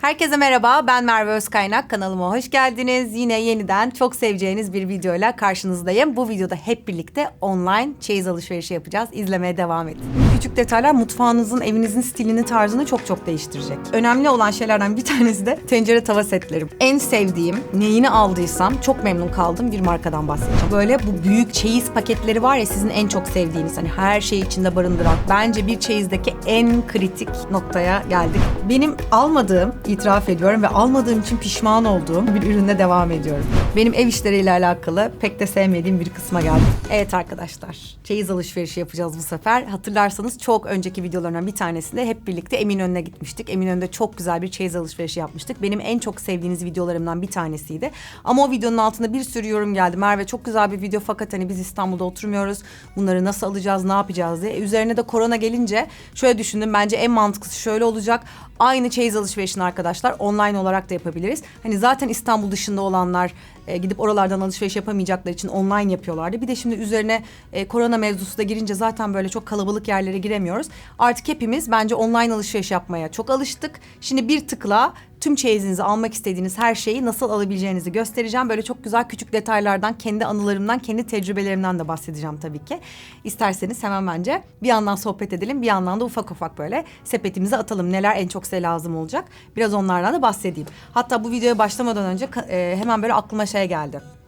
Herkese merhaba, ben Merve Özkaynak. Kanalıma hoş geldiniz. Yine yeniden çok seveceğiniz bir videoyla karşınızdayım. Bu videoda hep birlikte online çeyiz alışverişi yapacağız. İzlemeye devam edin. Küçük detaylar mutfağınızın, evinizin stilini, tarzını çok çok değiştirecek. Önemli olan şeylerden bir tanesi de tencere tava setlerim. En sevdiğim, neyini aldıysam çok memnun kaldım bir markadan bahsedeceğim. Böyle bu büyük çeyiz paketleri var ya sizin en çok sevdiğiniz hani her şeyi içinde barındıran. Bence bir çeyizdeki en kritik noktaya geldik. Benim almadığım, itiraf ediyorum ve almadığım için pişman olduğum bir ürünle devam ediyorum. Benim ev işleriyle alakalı pek de sevmediğim bir kısma geldim. Evet arkadaşlar, çeyiz alışverişi yapacağız bu sefer. Hatırlarsanız çok önceki videolarından bir tanesinde hep birlikte Eminönü'ne gitmiştik. Eminönü'nde çok güzel bir çeyiz alışverişi yapmıştık. Benim en çok sevdiğiniz videolarımdan bir tanesiydi. Ama o videonun altında bir sürü yorum geldi. Merve çok güzel bir video fakat hani biz İstanbul'da oturmuyoruz. Bunları nasıl alacağız, ne yapacağız diye. Üzerine de korona gelince şöyle düşündüm. Bence en mantıklısı şöyle olacak. Aynı çeyiz alışverişini arkadaşlar online olarak da yapabiliriz. Hani zaten İstanbul dışında olanlar e, gidip oralardan alışveriş yapamayacakları için online yapıyorlardı. Bir de şimdi üzerine e, korona mevzusu da girince zaten böyle çok kalabalık yerlere giremiyoruz. Artık hepimiz bence online alışveriş yapmaya çok alıştık. Şimdi bir tıkla tüm çeyizinizi almak istediğiniz her şeyi nasıl alabileceğinizi göstereceğim. Böyle çok güzel küçük detaylardan, kendi anılarımdan, kendi tecrübelerimden de bahsedeceğim tabii ki. İsterseniz hemen bence bir yandan sohbet edelim, bir yandan da ufak ufak böyle sepetimize atalım. Neler en çok size lazım olacak? Biraz onlardan da bahsedeyim. Hatta bu videoya başlamadan önce e, hemen böyle aklıma şey geldi.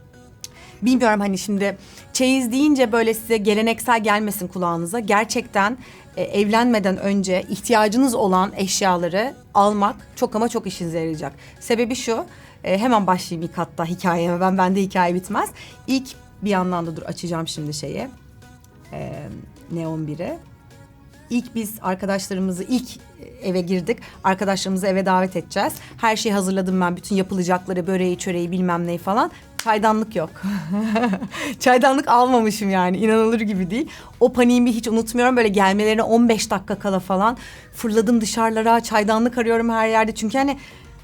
Bilmiyorum hani şimdi çeyiz deyince böyle size geleneksel gelmesin kulağınıza. Gerçekten e, evlenmeden önce ihtiyacınız olan eşyaları almak çok ama çok işinize yarayacak. Sebebi şu, e, hemen başlayayım ilk hatta hikayeme. Ben bende hikaye bitmez. İlk bir yandan da dur açacağım şimdi şeyi. E, Neon 1'i. İlk biz arkadaşlarımızı ilk eve girdik. Arkadaşlarımızı eve davet edeceğiz. Her şeyi hazırladım ben. Bütün yapılacakları, böreği, çöreği bilmem neyi falan. Çaydanlık yok. Çaydanlık almamışım yani. inanılır gibi değil. O paniğimi hiç unutmuyorum. Böyle gelmelerine 15 dakika kala falan fırladım dışarılara. Çaydanlık arıyorum her yerde. Çünkü hani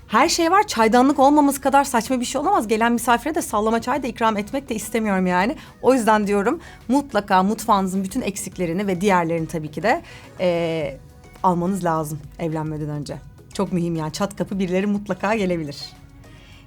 her şey var. Çaydanlık olmaması kadar saçma bir şey olamaz. Gelen misafire de sallama çay da ikram etmek de istemiyorum yani. O yüzden diyorum mutlaka mutfağınızın bütün eksiklerini ve diğerlerini tabii ki de eee, almanız lazım evlenmeden önce. Çok mühim yani. Çat kapı birileri mutlaka gelebilir.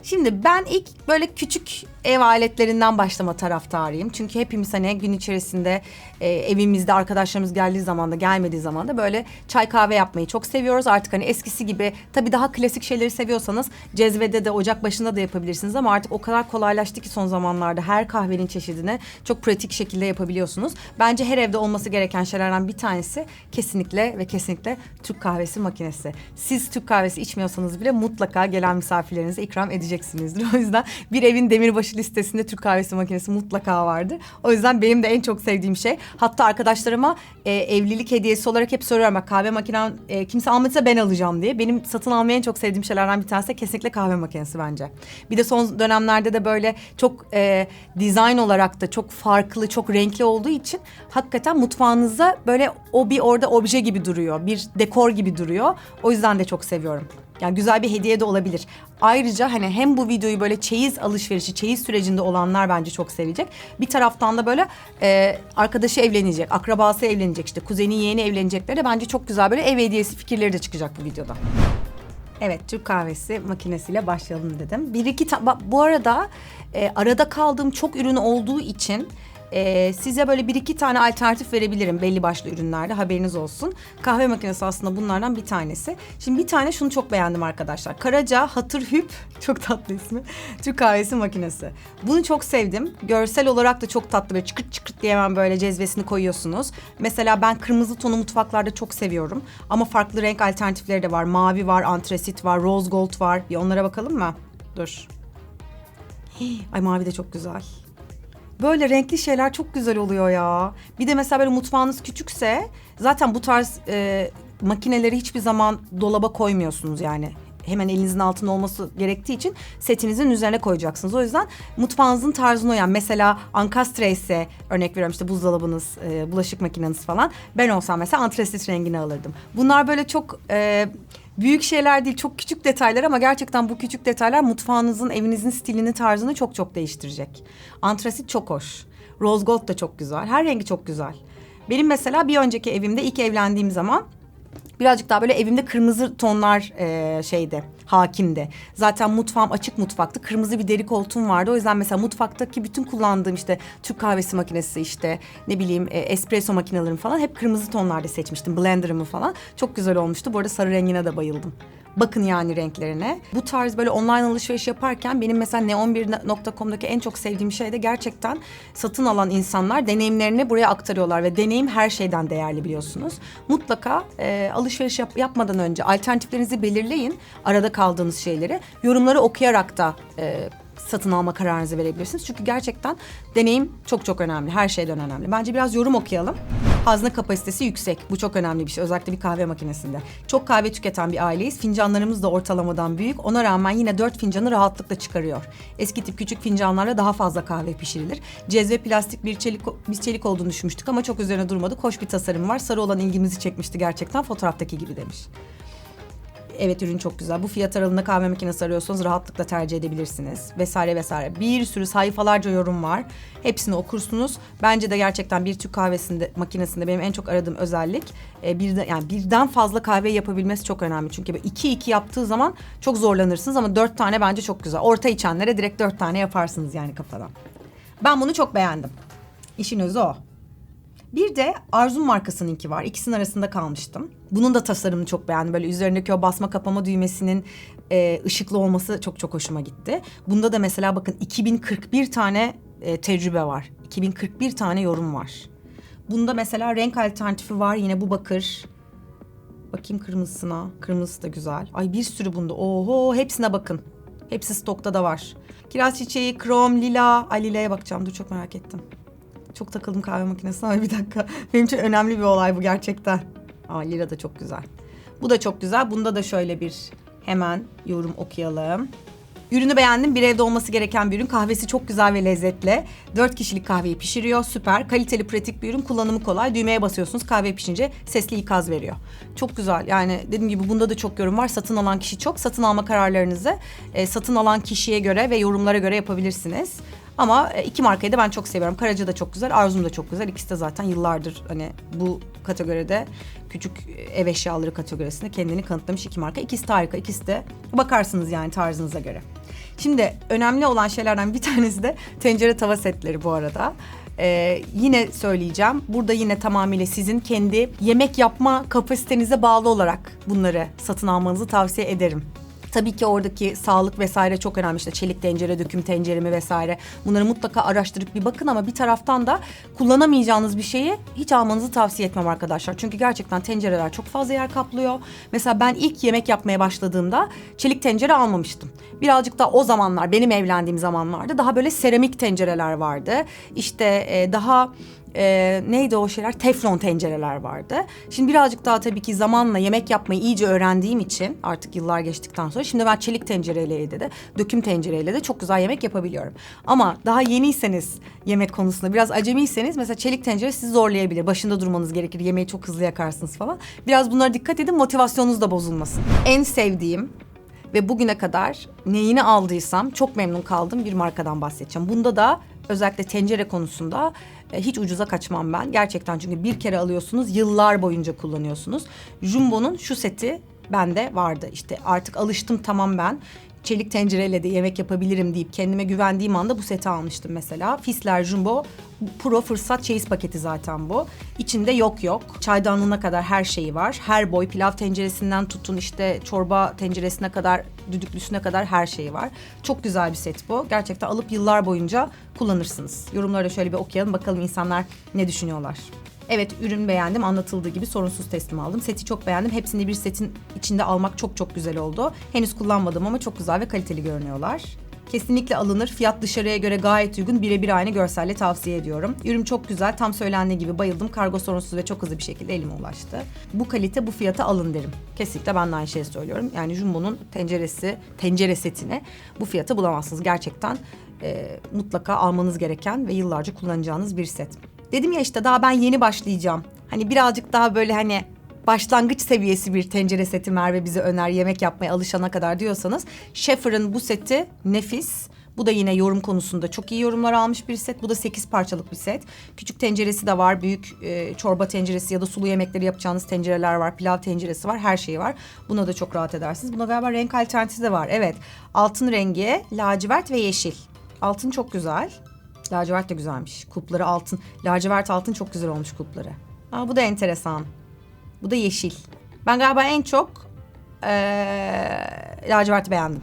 Şimdi ben ilk böyle küçük ev aletlerinden başlama taraftarıyım. Çünkü hepimiz hani gün içerisinde e, evimizde arkadaşlarımız geldiği zaman da gelmediği zaman da böyle çay kahve yapmayı çok seviyoruz. Artık hani eskisi gibi tabii daha klasik şeyleri seviyorsanız cezvede de ocak başında da yapabilirsiniz ama artık o kadar kolaylaştı ki son zamanlarda her kahvenin çeşidini çok pratik şekilde yapabiliyorsunuz. Bence her evde olması gereken şeylerden bir tanesi kesinlikle ve kesinlikle Türk kahvesi makinesi. Siz Türk kahvesi içmiyorsanız bile mutlaka gelen misafirlerinize ikram edeceksinizdir. O yüzden bir evin demirbaşı listesinde Türk kahvesi makinesi mutlaka vardır. O yüzden benim de en çok sevdiğim şey. Hatta arkadaşlarıma e, evlilik hediyesi olarak hep soruyorum. Bak kahve makinem e, kimse almadıysa ben alacağım diye. Benim satın almayı en çok sevdiğim şeylerden bir tanesi de kesinlikle kahve makinesi bence. Bir de son dönemlerde de böyle çok e, dizayn olarak da çok farklı, çok renkli olduğu için hakikaten mutfağınıza böyle o bir orada obje gibi duruyor. Bir dekor gibi duruyor. O yüzden de çok seviyorum. Yani güzel bir hediye de olabilir. Ayrıca hani hem bu videoyu böyle çeyiz alışverişi, çeyiz sürecinde olanlar bence çok sevecek. Bir taraftan da böyle e, arkadaşı evlenecek, akrabası evlenecek, işte kuzeni yeğeni evlenecekleri de bence çok güzel böyle ev hediyesi fikirleri de çıkacak bu videoda. Evet Türk kahvesi makinesiyle başlayalım dedim. Bir iki bu arada e, arada kaldığım çok ürün olduğu için e, size böyle bir iki tane alternatif verebilirim belli başlı ürünlerde haberiniz olsun. Kahve makinesi aslında bunlardan bir tanesi. Şimdi bir tane şunu çok beğendim arkadaşlar. Karaca Hatır Hüp çok tatlı ismi. Türk kahvesi makinesi. Bunu çok sevdim. Görsel olarak da çok tatlı böyle çıkırt çıkırt diye hemen böyle cezvesini koyuyorsunuz. Mesela ben kırmızı tonu mutfaklarda çok seviyorum. Ama farklı renk alternatifleri de var. Mavi var, antresit var, rose gold var. Bir onlara bakalım mı? Dur. Ay mavi de çok güzel. Böyle renkli şeyler çok güzel oluyor ya. Bir de mesela böyle mutfağınız küçükse zaten bu tarz e, makineleri hiçbir zaman dolaba koymuyorsunuz yani. Hemen elinizin altında olması gerektiği için setinizin üzerine koyacaksınız. O yüzden mutfağınızın tarzına uyan. Mesela ankastre ise örnek veriyorum işte buzdolabınız, e, bulaşık makineniz falan. Ben olsam mesela antresit rengini alırdım. Bunlar böyle çok e, büyük şeyler değil, çok küçük detaylar ama gerçekten bu küçük detaylar mutfağınızın, evinizin stilini, tarzını çok çok değiştirecek. Antrasit çok hoş. Rose gold da çok güzel. Her rengi çok güzel. Benim mesela bir önceki evimde ilk evlendiğim zaman Birazcık daha böyle evimde kırmızı tonlar e, şeydi hakimdi. Zaten mutfağım açık mutfaktı. Kırmızı bir deri koltuğum vardı. O yüzden mesela mutfaktaki bütün kullandığım işte Türk kahvesi makinesi işte ne bileyim e, espresso makinelerim falan hep kırmızı tonlarda seçmiştim. Blender'ımı falan. Çok güzel olmuştu. Bu arada sarı rengine de bayıldım. Bakın yani renklerine. Bu tarz böyle online alışveriş yaparken benim mesela neon1.com'daki en çok sevdiğim şey de gerçekten satın alan insanlar deneyimlerini buraya aktarıyorlar ve deneyim her şeyden değerli biliyorsunuz. Mutlaka e, alışveriş yap- yapmadan önce alternatiflerinizi belirleyin. Arada kaldığınız şeyleri yorumları okuyarak da e, satın alma kararınızı verebilirsiniz. Çünkü gerçekten deneyim çok çok önemli. Her şeyden önemli. Bence biraz yorum okuyalım. Hazne kapasitesi yüksek. Bu çok önemli bir şey. Özellikle bir kahve makinesinde. Çok kahve tüketen bir aileyiz. Fincanlarımız da ortalamadan büyük. Ona rağmen yine dört fincanı rahatlıkla çıkarıyor. Eski tip küçük fincanlarla daha fazla kahve pişirilir. Cezve plastik bir çelik, biz çelik olduğunu düşünmüştük ama çok üzerine durmadık. Hoş bir tasarım var. Sarı olan ilgimizi çekmişti gerçekten. Fotoğraftaki gibi demiş. Evet ürün çok güzel. Bu fiyat aralığında kahve makinesi arıyorsanız rahatlıkla tercih edebilirsiniz. Vesaire vesaire. Bir sürü sayfalarca yorum var. Hepsini okursunuz. Bence de gerçekten bir Türk kahvesinde makinesinde benim en çok aradığım özellik e, bir de, yani birden fazla kahve yapabilmesi çok önemli. Çünkü iki iki yaptığı zaman çok zorlanırsınız ama dört tane bence çok güzel. Orta içenlere direkt dört tane yaparsınız yani kafadan. Ben bunu çok beğendim. İşin özü o. Bir de Arzum markasınınki var. İkisinin arasında kalmıştım. Bunun da tasarımını çok beğendim. Böyle üzerindeki o basma kapama düğmesinin e, ışıklı olması çok çok hoşuma gitti. Bunda da mesela bakın 2041 tane e, tecrübe var. 2041 tane yorum var. Bunda mesela renk alternatifi var. Yine bu bakır. Bakayım kırmızısına. Kırmızısı da güzel. Ay bir sürü bunda. Oho hepsine bakın. Hepsi stokta da var. Kiraz çiçeği, krom, lila. Ay lilaya bakacağım. Dur çok merak ettim. Çok takıldım kahve makinesine ama bir dakika. Benim için önemli bir olay bu gerçekten. Aa lila da çok güzel. Bu da çok güzel. Bunda da şöyle bir hemen yorum okuyalım. Ürünü beğendim. Bir evde olması gereken bir ürün. Kahvesi çok güzel ve lezzetli. 4 kişilik kahveyi pişiriyor. Süper. Kaliteli, pratik bir ürün. Kullanımı kolay. Düğmeye basıyorsunuz. Kahve pişince sesli ikaz veriyor. Çok güzel. Yani dediğim gibi bunda da çok yorum var. Satın alan kişi çok. Satın alma kararlarınızı e, satın alan kişiye göre ve yorumlara göre yapabilirsiniz. Ama e, iki markayı da ben çok seviyorum. Karaca da çok güzel, Arzum da çok güzel. İkisi de zaten yıllardır hani bu kategoride küçük ev eşyaları kategorisinde kendini kanıtlamış iki marka. İkisi de harika. İkisi de bakarsınız yani tarzınıza göre. Şimdi önemli olan şeylerden bir tanesi de tencere tava setleri bu arada. Ee, yine söyleyeceğim. Burada yine tamamıyla sizin kendi yemek yapma kapasitenize bağlı olarak bunları satın almanızı tavsiye ederim. Tabii ki oradaki sağlık vesaire çok önemli işte çelik tencere, döküm tenceremi vesaire. Bunları mutlaka araştırıp bir bakın ama bir taraftan da kullanamayacağınız bir şeyi hiç almanızı tavsiye etmem arkadaşlar. Çünkü gerçekten tencereler çok fazla yer kaplıyor. Mesela ben ilk yemek yapmaya başladığımda çelik tencere almamıştım. Birazcık da o zamanlar benim evlendiğim zamanlarda daha böyle seramik tencereler vardı. İşte e, daha e, neydi o şeyler? Teflon tencereler vardı. Şimdi birazcık daha tabii ki zamanla yemek yapmayı iyice öğrendiğim için artık yıllar geçtikten sonra şimdi ben çelik tencereyle de döküm tencereyle de çok güzel yemek yapabiliyorum. Ama daha yeniyseniz yemek konusunda biraz acemiyseniz mesela çelik tencere sizi zorlayabilir. Başında durmanız gerekir. Yemeği çok hızlı yakarsınız falan. Biraz bunlara dikkat edin motivasyonunuz da bozulmasın. En sevdiğim ve bugüne kadar neyini aldıysam çok memnun kaldığım bir markadan bahsedeceğim. Bunda da özellikle tencere konusunda hiç ucuza kaçmam ben. Gerçekten çünkü bir kere alıyorsunuz yıllar boyunca kullanıyorsunuz. Jumbo'nun şu seti bende vardı. İşte artık alıştım tamam ben. Çelik tencereyle de yemek yapabilirim deyip kendime güvendiğim anda bu seti almıştım mesela. Fisler Jumbo Pro fırsat çeyiz paketi zaten bu. İçinde yok yok. Çaydanlığına kadar her şeyi var. Her boy pilav tenceresinden tutun işte çorba tenceresine kadar düdüklüsüne kadar her şeyi var. Çok güzel bir set bu. Gerçekten alıp yıllar boyunca kullanırsınız. Yorumları şöyle bir okuyalım bakalım insanlar ne düşünüyorlar. Evet ürün beğendim anlatıldığı gibi sorunsuz teslim aldım. Seti çok beğendim. Hepsini bir setin içinde almak çok çok güzel oldu. Henüz kullanmadım ama çok güzel ve kaliteli görünüyorlar. Kesinlikle alınır. Fiyat dışarıya göre gayet uygun. Birebir aynı görselle tavsiye ediyorum. Ürün çok güzel. Tam söylendiği gibi bayıldım. Kargo sorunsuz ve çok hızlı bir şekilde elime ulaştı. Bu kalite bu fiyata alın derim. Kesinlikle ben de aynı şeyi söylüyorum. Yani Jumbo'nun tenceresi, tencere setine bu fiyata bulamazsınız. Gerçekten e, mutlaka almanız gereken ve yıllarca kullanacağınız bir set. Dedim ya işte daha ben yeni başlayacağım. Hani birazcık daha böyle hani başlangıç seviyesi bir tencere seti Merve bize öner yemek yapmaya alışana kadar diyorsanız Schaeffer'ın bu seti nefis. Bu da yine yorum konusunda çok iyi yorumlar almış bir set. Bu da 8 parçalık bir set. Küçük tenceresi de var. Büyük e, çorba tenceresi ya da sulu yemekleri yapacağınız tencereler var. Pilav tenceresi var. Her şeyi var. Buna da çok rahat edersiniz. Buna galiba renk alternatifi de var. Evet. Altın rengi, lacivert ve yeşil. Altın çok güzel. Lacivert de güzelmiş. Kupları altın. Lacivert altın çok güzel olmuş kupları. Aa, bu da enteresan. Bu da yeşil. Ben galiba en çok ee, laciverti beğendim.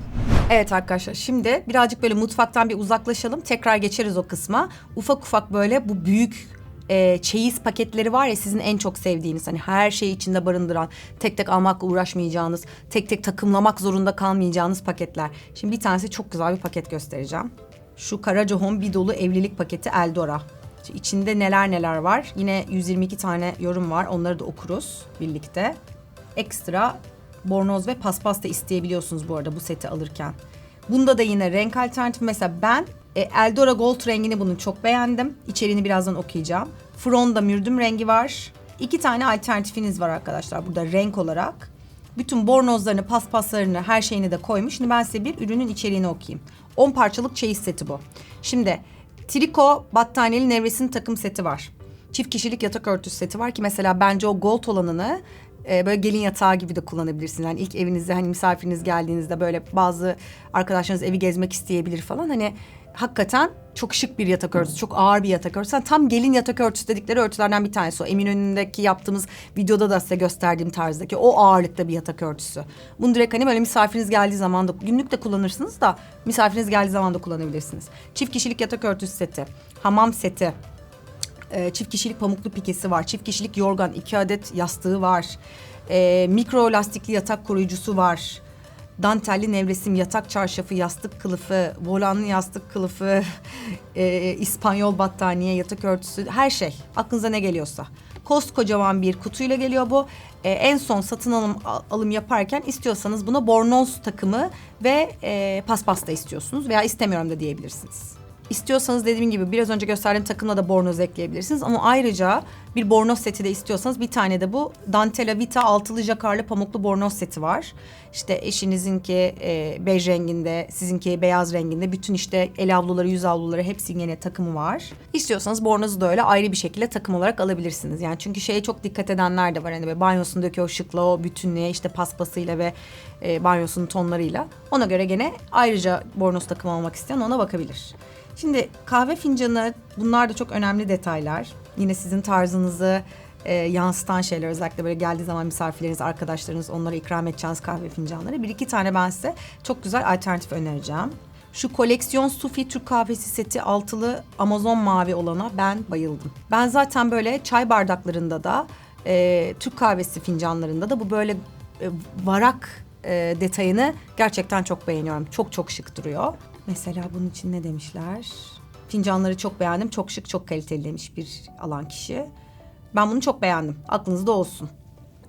Evet arkadaşlar şimdi birazcık böyle mutfaktan bir uzaklaşalım. Tekrar geçeriz o kısma. Ufak ufak böyle bu büyük e, çeyiz paketleri var ya sizin en çok sevdiğiniz hani her şeyi içinde barındıran tek tek almakla uğraşmayacağınız tek tek takımlamak zorunda kalmayacağınız paketler. Şimdi bir tanesi çok güzel bir paket göstereceğim. Şu Karaca Home bir dolu evlilik paketi Eldora. İçinde neler neler var. Yine 122 tane yorum var. Onları da okuruz birlikte. Ekstra bornoz ve paspas da isteyebiliyorsunuz bu arada bu seti alırken. Bunda da yine renk alternatifi mesela ben e, Eldora Gold rengini bunu çok beğendim. İçeriğini birazdan okuyacağım. Fronda mürdüm rengi var. İki tane alternatifiniz var arkadaşlar burada renk olarak. Bütün bornozlarını, paspaslarını, her şeyini de koymuş. Şimdi ben size bir ürünün içeriğini okuyayım. 10 parçalık çeyiz seti bu. Şimdi triko battaniyeli nevresim takım seti var. Çift kişilik yatak örtüsü seti var ki mesela bence o gold olanını e, böyle gelin yatağı gibi de kullanabilirsiniz. Yani ilk evinizde hani misafiriniz geldiğinizde böyle bazı arkadaşlarınız evi gezmek isteyebilir falan. Hani hakikaten çok şık bir yatak örtüsü, çok ağır bir yatak örtüsü. Yani tam gelin yatak örtüsü dedikleri örtülerden bir tanesi o. Eminönü'ndeki yaptığımız videoda da size gösterdiğim tarzdaki o ağırlıkta bir yatak örtüsü. Bunu direkt hani böyle misafiriniz geldiği zaman da günlük de kullanırsınız da misafiriniz geldiği zaman da kullanabilirsiniz. Çift kişilik yatak örtüsü seti, hamam seti, e, çift kişilik pamuklu pikesi var. Çift kişilik yorgan, iki adet yastığı var. E, mikro lastikli yatak koruyucusu var. Dantelli nevresim, yatak çarşafı, yastık kılıfı, volanlı yastık kılıfı, e, İspanyol battaniye, yatak örtüsü, her şey. Aklınıza ne geliyorsa. Koskocaman bir kutuyla geliyor bu. E, en son satın alım alım yaparken istiyorsanız buna bornoz takımı ve e, paspas istiyorsunuz veya istemiyorum da diyebilirsiniz. İstiyorsanız dediğim gibi biraz önce gösterdiğim takımla da bornoz ekleyebilirsiniz. Ama ayrıca bir bornoz seti de istiyorsanız bir tane de bu Dantella Vita altılı jakarlı pamuklu bornoz seti var. İşte eşinizinki e, bej renginde, sizinki beyaz renginde. Bütün işte el avluları, yüz avluları hepsinin yine takımı var. İstiyorsanız bornozu da öyle ayrı bir şekilde takım olarak alabilirsiniz. Yani çünkü şeye çok dikkat edenler de var. Hani böyle banyosundaki o şıkla, o bütünlüğe işte paspasıyla ve e, banyosunun tonlarıyla. Ona göre gene ayrıca bornoz takım almak isteyen ona bakabilir. Şimdi kahve fincanı bunlar da çok önemli detaylar. Yine sizin tarzınızı e, yansıtan şeyler özellikle böyle geldiği zaman misafirleriniz, arkadaşlarınız onlara ikram edeceğiniz kahve fincanları. Bir iki tane ben size çok güzel alternatif önereceğim. Şu koleksiyon Sufi Türk kahvesi seti altılı Amazon mavi olana ben bayıldım. Ben zaten böyle çay bardaklarında da e, Türk kahvesi fincanlarında da bu böyle e, varak e, detayını gerçekten çok beğeniyorum. Çok çok şık duruyor. Mesela bunun için ne demişler? Fincanları çok beğendim. Çok şık, çok kaliteli demiş bir alan kişi. Ben bunu çok beğendim. Aklınızda olsun.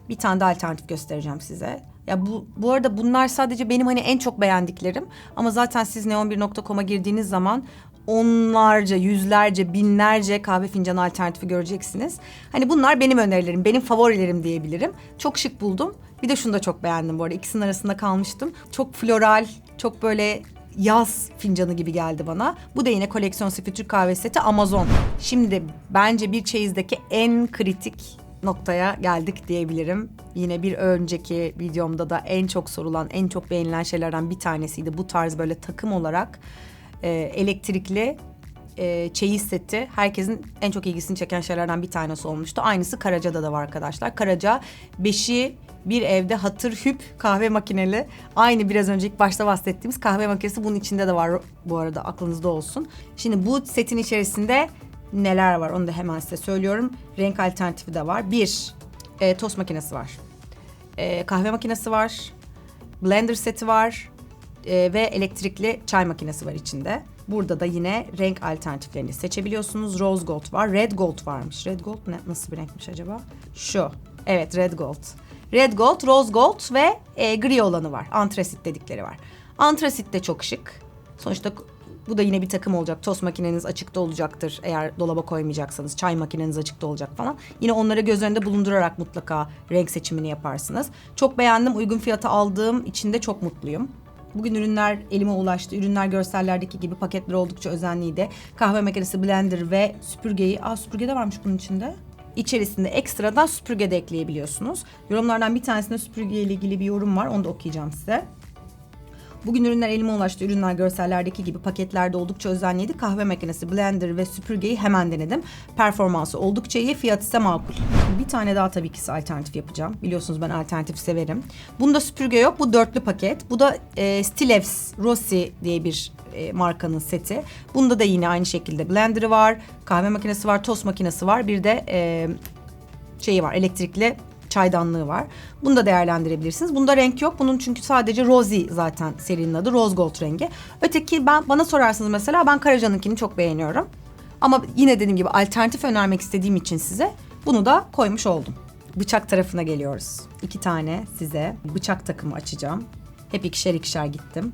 Bir tane de alternatif göstereceğim size. Ya bu bu arada bunlar sadece benim hani en çok beğendiklerim. Ama zaten siz neon1.com'a girdiğiniz zaman onlarca, yüzlerce, binlerce kahve fincanı alternatifi göreceksiniz. Hani bunlar benim önerilerim, benim favorilerim diyebilirim. Çok şık buldum. Bir de şunu da çok beğendim bu arada. İkisinin arasında kalmıştım. Çok floral, çok böyle yaz fincanı gibi geldi bana. Bu da yine koleksiyon sıfır Türk kahve seti Amazon. Şimdi bence bir çeyizdeki en kritik noktaya geldik diyebilirim. Yine bir önceki videomda da en çok sorulan, en çok beğenilen şeylerden bir tanesiydi. Bu tarz böyle takım olarak e, elektrikli e, çeyiz seti herkesin en çok ilgisini çeken şeylerden bir tanesi olmuştu. Aynısı Karaca'da da var arkadaşlar. Karaca beşi bir evde hatır hüp kahve makineli. Aynı biraz önce ilk başta bahsettiğimiz kahve makinesi bunun içinde de var bu arada aklınızda olsun. Şimdi bu setin içerisinde neler var onu da hemen size söylüyorum. Renk alternatifi de var. Bir, e, tost makinesi var. E, kahve makinesi var. Blender seti var. E, ve elektrikli çay makinesi var içinde. Burada da yine renk alternatiflerini seçebiliyorsunuz. Rose gold var. Red gold varmış. Red gold ne, nasıl bir renkmiş acaba? Şu. Evet red gold. Red gold, rose gold ve e, gri olanı var. Antrasit dedikleri var. Antrasit de çok şık. Sonuçta bu da yine bir takım olacak. Tost makineniz açıkta olacaktır eğer dolaba koymayacaksanız. Çay makineniz açıkta olacak falan. Yine onları göz önünde bulundurarak mutlaka renk seçimini yaparsınız. Çok beğendim. Uygun fiyata aldığım için de çok mutluyum. Bugün ürünler elime ulaştı. Ürünler görsellerdeki gibi paketler oldukça özenliydi. Kahve makinesi, blender ve süpürgeyi... Aa süpürge de varmış bunun içinde. İçerisinde ekstradan süpürge de ekleyebiliyorsunuz. Yorumlardan bir tanesinde süpürge ile ilgili bir yorum var. Onu da okuyacağım size. Bugün ürünler elime ulaştı. Ürünler görsellerdeki gibi paketlerde oldukça özenliydi. Kahve makinesi, blender ve süpürgeyi hemen denedim. Performansı oldukça iyi, fiyat ise makul. Bir tane daha tabii ki alternatif yapacağım. Biliyorsunuz ben alternatif severim. Bunda süpürge yok. Bu dörtlü paket. Bu da e, Stilevs Rossi diye bir e, markanın seti. Bunda da yine aynı şekilde blenderı var, kahve makinesi var, tost makinesi var. Bir de e, şeyi var, elektrikli çaydanlığı var. Bunu da değerlendirebilirsiniz. Bunda renk yok. Bunun çünkü sadece Rosie zaten serinin adı. Rose Gold rengi. Öteki ben bana sorarsınız mesela ben Karaca'nınkini çok beğeniyorum. Ama yine dediğim gibi alternatif önermek istediğim için size bunu da koymuş oldum. Bıçak tarafına geliyoruz. İki tane size bıçak takımı açacağım. Hep ikişer ikişer gittim.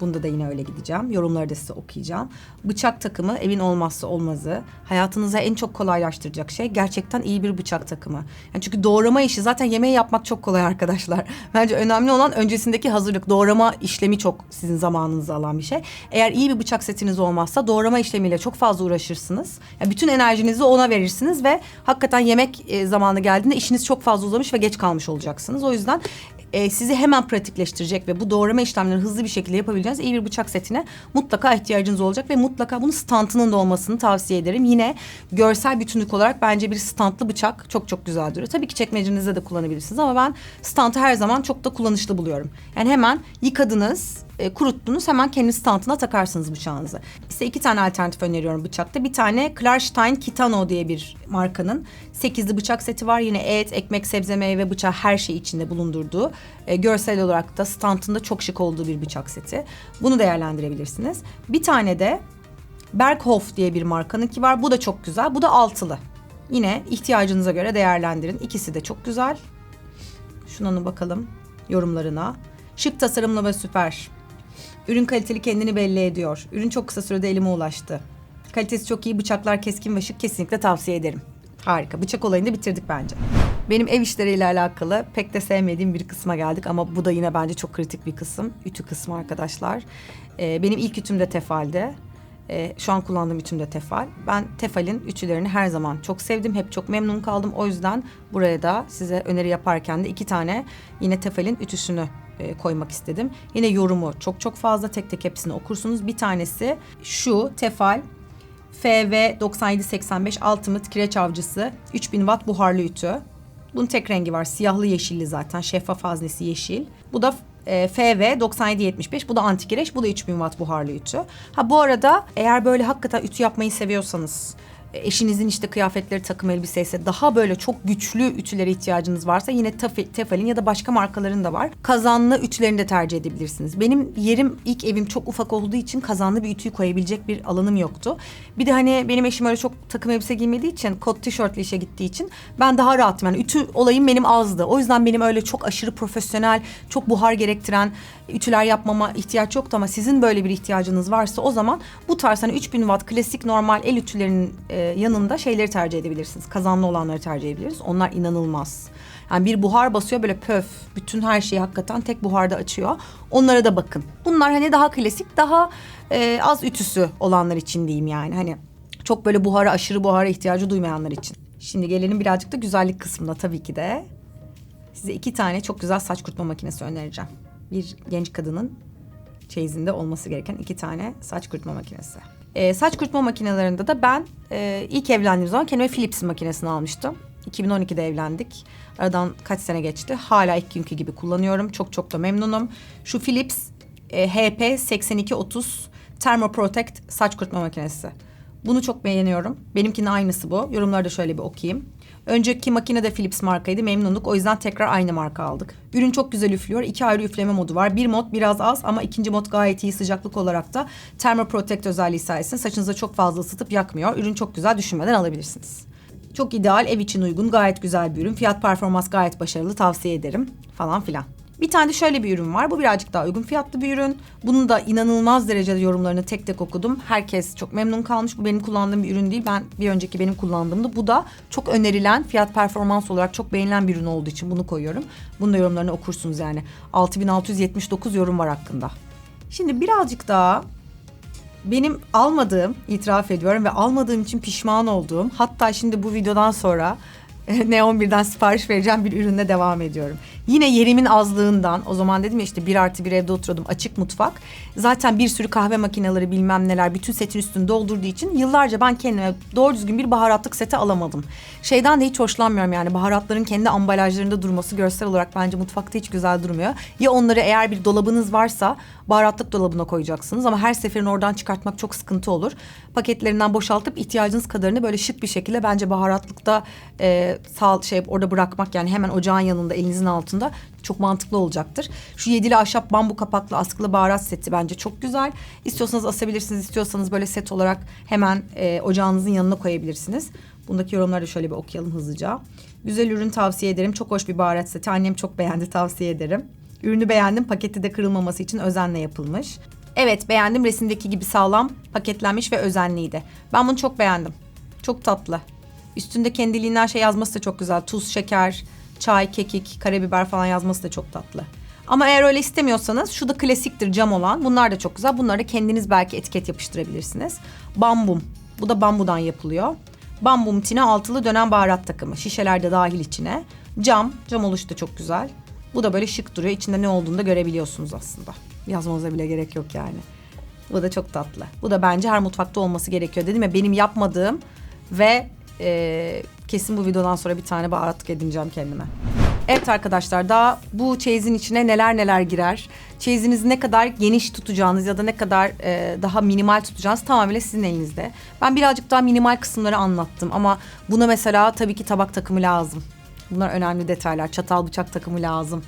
Bunda da yine öyle gideceğim. Yorumları da size okuyacağım. Bıçak takımı evin olmazsa olmazı. Hayatınıza en çok kolaylaştıracak şey gerçekten iyi bir bıçak takımı. Yani çünkü doğrama işi zaten yemeği yapmak çok kolay arkadaşlar. Bence önemli olan öncesindeki hazırlık. Doğrama işlemi çok sizin zamanınızı alan bir şey. Eğer iyi bir bıçak setiniz olmazsa doğrama işlemiyle çok fazla uğraşırsınız. Yani bütün enerjinizi ona verirsiniz ve hakikaten yemek e, zamanı geldiğinde işiniz çok fazla uzamış ve geç kalmış olacaksınız. O yüzden e, sizi hemen pratikleştirecek ve bu doğrama işlemlerini hızlı bir şekilde yapabileceğiniz iyi bir bıçak setine mutlaka ihtiyacınız olacak ve mutlaka bunun stantının da olmasını tavsiye ederim. Yine görsel bütünlük olarak bence bir stantlı bıçak çok çok güzel duruyor. Tabii ki çekmecenizde de kullanabilirsiniz ama ben stantı her zaman çok da kullanışlı buluyorum. Yani hemen yıkadınız, e, kuruttunuz hemen kendi standına takarsınız bıçağınızı. Size iki tane alternatif öneriyorum bıçakta. Bir tane Klarstein Kitano diye bir markanın sekizli bıçak seti var. Yine et, ekmek, sebze, meyve, bıçağı her şey içinde bulundurduğu. E, görsel olarak da standında çok şık olduğu bir bıçak seti. Bunu değerlendirebilirsiniz. Bir tane de Berghoff diye bir markanınki var. Bu da çok güzel. Bu da altılı. Yine ihtiyacınıza göre değerlendirin. İkisi de çok güzel. Şuna bakalım yorumlarına. Şık tasarımlı ve süper. Ürün kaliteli kendini belli ediyor. Ürün çok kısa sürede elime ulaştı. Kalitesi çok iyi, bıçaklar keskin ve şık kesinlikle tavsiye ederim. Harika. Bıçak olayını da bitirdik bence. Benim ev işleriyle alakalı pek de sevmediğim bir kısma geldik ama bu da yine bence çok kritik bir kısım. Ütü kısmı arkadaşlar. Ee, benim ilk ütüm de Tefal'de. Ee, şu an kullandığım ütüm de Tefal. Ben Tefal'in ütülerini her zaman çok sevdim. Hep çok memnun kaldım. O yüzden buraya da size öneri yaparken de iki tane yine Tefal'in ütüsünü e, koymak istedim. Yine yorumu çok çok fazla tek tek hepsini okursunuz. Bir tanesi şu Tefal FV 9785 Ultimate Kireç Avcısı 3000 Watt buharlı ütü. Bunun tek rengi var. Siyahlı yeşilli zaten. Şeffaf haznesi yeşil. Bu da e, FV 9775. Bu da anti kireç. Bu da 3000 watt buharlı ütü. Ha bu arada eğer böyle hakikaten ütü yapmayı seviyorsanız eşinizin işte kıyafetleri takım elbise ise daha böyle çok güçlü ütülere ihtiyacınız varsa yine Tefal'in ya da başka markaların da var. Kazanlı ütülerini de tercih edebilirsiniz. Benim yerim ilk evim çok ufak olduğu için kazanlı bir ütüyü koyabilecek bir alanım yoktu. Bir de hani benim eşim öyle çok takım elbise giymediği için kot tişörtle işe gittiği için ben daha rahatım. Yani ütü olayım benim azdı. O yüzden benim öyle çok aşırı profesyonel, çok buhar gerektiren ütüler yapmama ihtiyaç yoktu ama sizin böyle bir ihtiyacınız varsa o zaman bu tarz hani 3000 watt klasik normal el ütülerinin e, yanında şeyleri tercih edebilirsiniz. Kazanlı olanları tercih edebiliriz. Onlar inanılmaz. Yani bir buhar basıyor böyle pöf. Bütün her şeyi hakikaten tek buharda açıyor. Onlara da bakın. Bunlar hani daha klasik, daha e, az ütüsü olanlar için diyeyim yani. Hani çok böyle buhara, aşırı buhara ihtiyacı duymayanlar için. Şimdi gelelim birazcık da güzellik kısmına tabii ki de. Size iki tane çok güzel saç kurutma makinesi önereceğim. Bir genç kadının çeyizinde olması gereken iki tane saç kurutma makinesi. E, saç kurutma makinelerinde de ben e, ilk evlendiğim zaman kendime Philips makinesini almıştım. 2012'de evlendik. Aradan kaç sene geçti. Hala ilk günkü gibi kullanıyorum. Çok çok da memnunum. Şu Philips e, HP 8230 Thermoprotect saç kurutma makinesi. Bunu çok beğeniyorum. Benimkinin aynısı bu. Yorumları da şöyle bir okuyayım. Önceki makine de Philips markaydı. Memnunduk. O yüzden tekrar aynı marka aldık. Ürün çok güzel üflüyor. İki ayrı üfleme modu var. Bir mod biraz az ama ikinci mod gayet iyi sıcaklık olarak da Thermoprotect özelliği sayesinde saçınıza çok fazla ısıtıp yakmıyor. Ürün çok güzel düşünmeden alabilirsiniz. Çok ideal, ev için uygun, gayet güzel bir ürün. Fiyat performans gayet başarılı, tavsiye ederim falan filan. Bir tane de şöyle bir ürün var. Bu birazcık daha uygun fiyatlı bir ürün. Bunun da inanılmaz derecede yorumlarını tek tek okudum. Herkes çok memnun kalmış. Bu benim kullandığım bir ürün değil. Ben bir önceki benim kullandığımda bu da çok önerilen fiyat performans olarak çok beğenilen bir ürün olduğu için bunu koyuyorum. Bunun da yorumlarını okursunuz yani. 6679 yorum var hakkında. Şimdi birazcık daha benim almadığım, itiraf ediyorum ve almadığım için pişman olduğum, hatta şimdi bu videodan sonra Neon 1'den sipariş vereceğim bir ürünle devam ediyorum. Yine yerimin azlığından, o zaman dedim ya işte bir artı bir evde oturuyordum, açık mutfak. Zaten bir sürü kahve makineleri bilmem neler, bütün setin üstünü doldurduğu için yıllarca ben kendime doğru düzgün bir baharatlık seti alamadım. Şeyden de hiç hoşlanmıyorum yani baharatların kendi ambalajlarında durması görsel olarak bence mutfakta hiç güzel durmuyor. Ya onları eğer bir dolabınız varsa baharatlık dolabına koyacaksınız ama her seferin oradan çıkartmak çok sıkıntı olur. Paketlerinden boşaltıp ihtiyacınız kadarını böyle şık bir şekilde bence baharatlıkta e, sağ şey orada bırakmak yani hemen ocağın yanında elinizin altında çok mantıklı olacaktır. Şu yedili ahşap bambu kapaklı askılı baharat seti bence çok güzel. İstiyorsanız asabilirsiniz, istiyorsanız böyle set olarak hemen e, ocağınızın yanına koyabilirsiniz. Bundaki yorumları da şöyle bir okuyalım hızlıca. Güzel ürün tavsiye ederim. Çok hoş bir baharat seti. Annem çok beğendi tavsiye ederim. Ürünü beğendim. Paketi de kırılmaması için özenle yapılmış. Evet beğendim. Resimdeki gibi sağlam, paketlenmiş ve özenliydi. Ben bunu çok beğendim. Çok tatlı. Üstünde kendiliğinden şey yazması da çok güzel. Tuz, şeker, çay, kekik, karabiber falan yazması da çok tatlı. Ama eğer öyle istemiyorsanız şu da klasiktir cam olan. Bunlar da çok güzel. Bunları da kendiniz belki etiket yapıştırabilirsiniz. Bambum. Bu da bambudan yapılıyor. Bambum tine altılı dönen baharat takımı. Şişeler de dahil içine. Cam. Cam oluşu da çok güzel. Bu da böyle şık duruyor. İçinde ne olduğunu da görebiliyorsunuz aslında. Yazmanıza bile gerek yok yani. Bu da çok tatlı. Bu da bence her mutfakta olması gerekiyor. Dedim ya benim yapmadığım ve e, kesin bu videodan sonra bir tane baharatlık edineceğim kendime. Evet arkadaşlar daha bu çeyizin içine neler neler girer. Çeyizinizi ne kadar geniş tutacağınız ya da ne kadar e, daha minimal tutacağınız tamamıyla sizin elinizde. Ben birazcık daha minimal kısımları anlattım ama buna mesela tabii ki tabak takımı lazım. Bunlar önemli detaylar. Çatal bıçak takımı lazım.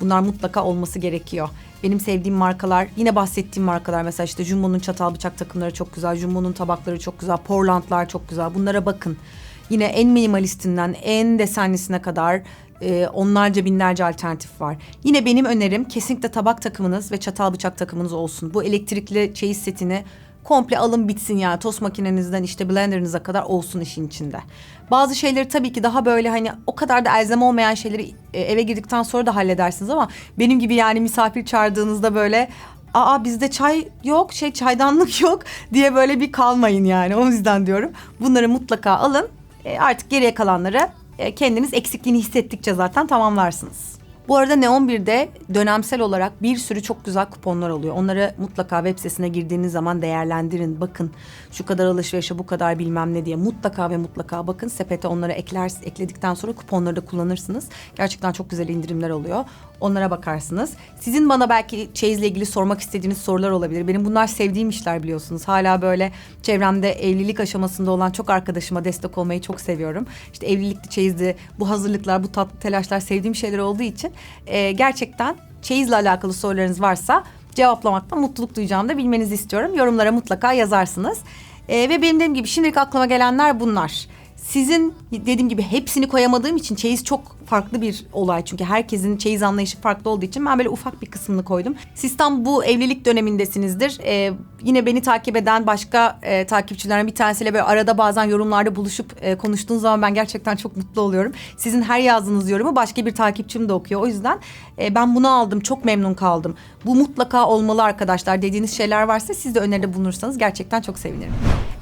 Bunlar mutlaka olması gerekiyor. Benim sevdiğim markalar, yine bahsettiğim markalar mesela işte Jumbo'nun çatal bıçak takımları çok güzel, Jumbo'nun tabakları çok güzel, Portland'lar çok güzel. Bunlara bakın. Yine en minimalistinden en desenlisine kadar e, onlarca binlerce alternatif var. Yine benim önerim kesinlikle tabak takımınız ve çatal bıçak takımınız olsun. Bu elektrikli çeyiz setini komple alın bitsin yani tost makinenizden işte blenderınıza kadar olsun işin içinde. Bazı şeyleri tabii ki daha böyle hani o kadar da elzem olmayan şeyleri e, eve girdikten sonra da halledersiniz ama benim gibi yani misafir çağırdığınızda böyle aa bizde çay yok şey çaydanlık yok diye böyle bir kalmayın yani o yüzden diyorum. Bunları mutlaka alın e, artık geriye kalanları e, kendiniz eksikliğini hissettikçe zaten tamamlarsınız. Bu arada Neon 1'de dönemsel olarak bir sürü çok güzel kuponlar oluyor. Onları mutlaka web sitesine girdiğiniz zaman değerlendirin. Bakın şu kadar alışverişe bu kadar bilmem ne diye mutlaka ve mutlaka bakın. Sepete onları ekler, ekledikten sonra kuponları da kullanırsınız. Gerçekten çok güzel indirimler oluyor. Onlara bakarsınız. Sizin bana belki çeyizle ilgili sormak istediğiniz sorular olabilir. Benim bunlar sevdiğim işler biliyorsunuz. Hala böyle çevremde evlilik aşamasında olan çok arkadaşıma destek olmayı çok seviyorum. İşte evlilikli çeyizli bu hazırlıklar, bu tatlı telaşlar sevdiğim şeyler olduğu e, gerçekten çeyizle alakalı sorularınız varsa cevaplamaktan mutluluk duyacağımı da bilmenizi istiyorum. Yorumlara mutlaka yazarsınız. E, ve benim dediğim gibi şimdilik aklıma gelenler bunlar. Sizin dediğim gibi hepsini koyamadığım için çeyiz çok farklı bir olay. Çünkü herkesin çeyiz anlayışı farklı olduğu için ben böyle ufak bir kısmını koydum. Siz tam bu evlilik dönemindesinizdir. Ee, yine beni takip eden başka e, takipçilerin bir tanesiyle böyle arada bazen yorumlarda buluşup e, konuştuğunuz zaman ben gerçekten çok mutlu oluyorum. Sizin her yazdığınız yorumu başka bir takipçim de okuyor. O yüzden e, ben bunu aldım. Çok memnun kaldım. Bu mutlaka olmalı arkadaşlar dediğiniz şeyler varsa siz de öneride bulunursanız gerçekten çok sevinirim.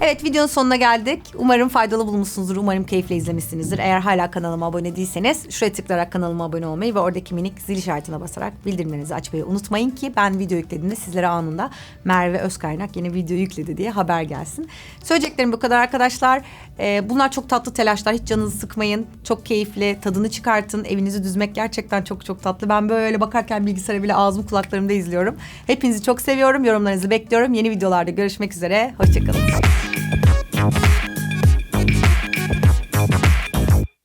Evet videonun sonuna geldik. Umarım faydalı bulmuşsunuzdur. Umarım keyifle izlemişsinizdir. Eğer hala kanalıma abone değilseniz şuraya tıklayarak kanalıma abone olmayı ve oradaki minik zil işaretine basarak bildirimlerinizi açmayı unutmayın ki ben video yüklediğimde sizlere anında Merve Özkaynak yeni video yükledi diye haber gelsin. Söyleyeceklerim bu kadar arkadaşlar. Ee, bunlar çok tatlı telaşlar. Hiç canınızı sıkmayın. Çok keyifli. Tadını çıkartın. Evinizi düzmek gerçekten çok çok tatlı. Ben böyle bakarken bilgisayara bile ağzım kulaklarımda izliyorum. Hepinizi çok seviyorum. Yorumlarınızı bekliyorum. Yeni videolarda görüşmek üzere. Hoşçakalın.